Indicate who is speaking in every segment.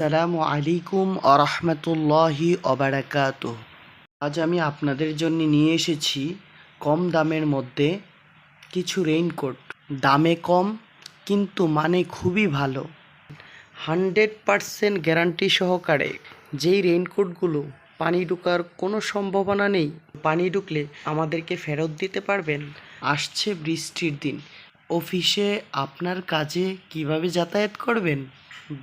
Speaker 1: আসসালামু আলাইকুম আরহামতুল্লাহি অবারাকাত আজ আমি আপনাদের জন্য নিয়ে এসেছি কম দামের মধ্যে কিছু রেইনকোট দামে কম, কিন্তু মানে খুবই ভালো। হান্ড্রেড পারসেন্ট গ্যারান্টি সহকারে যেই রেইনকোটগুলো পানি ঢুকার কোনো সম্ভাবনা নেই, পানি ঢুকলে আমাদেরকে ফেরত দিতে পারবেন। আসছে বৃষ্টির দিন। অফিসে আপনার কাজে কীভাবে যাতায়াত করবেন?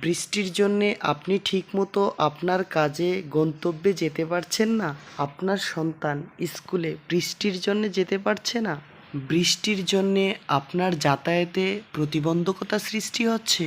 Speaker 1: বৃষ্টির জন্যে আপনি ঠিকমতো আপনার কাজে গন্তব্যে যেতে পারছেন না। আপনার সন্তান স্কুলে বৃষ্টির জন্য যেতে পারছে না। বৃষ্টির জন্যে আপনার যাতায়াতে প্রতিবন্ধকতা সৃষ্টি হচ্ছে।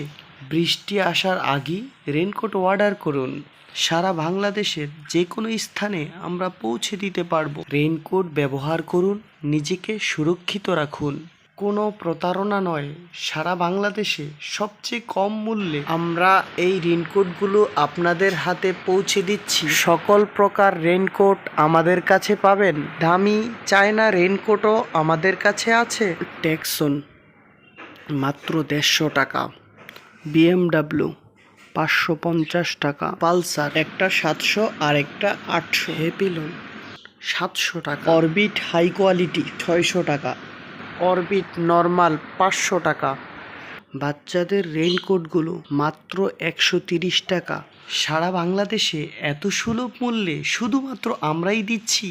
Speaker 1: বৃষ্টি আসার আগেই রেনকোট অর্ডার করুন। সারা বাংলাদেশের যে কোনো স্থানে আমরা পৌঁছে দিতে পারব। রেইনকোট ব্যবহার করুন, নিজেকে সুরক্ষিত রাখুন। কোনো প্রতারণা নয়। সারা বাংলাদেশে সবচেয়ে কম মূল্যে আমরা এই রেনকোটগুলো আপনাদের হাতে পৌঁছে দিচ্ছি। সকল প্রকার রেনকোট আমাদের কাছে পাবেন। দামি চায়না রেনকোটও আমাদের কাছে আছে। ট্যাক্সন মাত্র দেড়শো টাকা। বিএমডাব্লিউ, পাঁচশো পঞ্চাশ টাকা। পালসার, একটা সাতশো আর একটা আটশো। হ্যাপিলন সাতশো টাকা। অরবিট হাই কোয়ালিটি, ছয়শো টাকা। অরবিট নর্মাল পাঁচশো টাকা। বাচ্চাদের রেইনকোটগুলো মাত্র একশো তিরিশ টাকা। সারা বাংলাদেশে এত সুলভ মূল্যে শুধুমাত্র আমরাই দিচ্ছি।